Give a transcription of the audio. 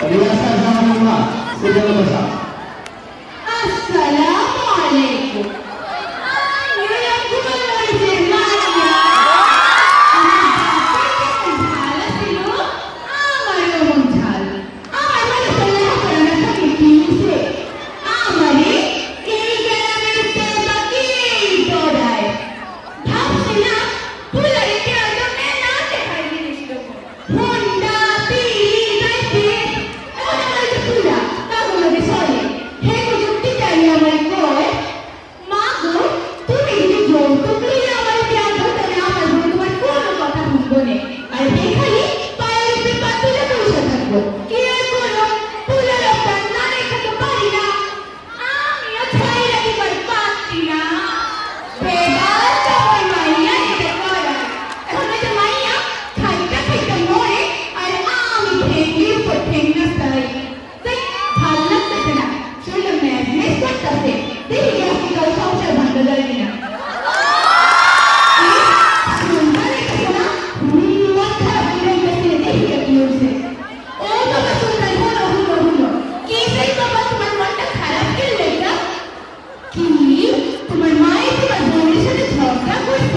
Riasa zaman rumah. Segala besar. Assalamualaikum. vida. তুমি তোমার মায়ের তোমার বোনের সাথে ঝগড়া করছ?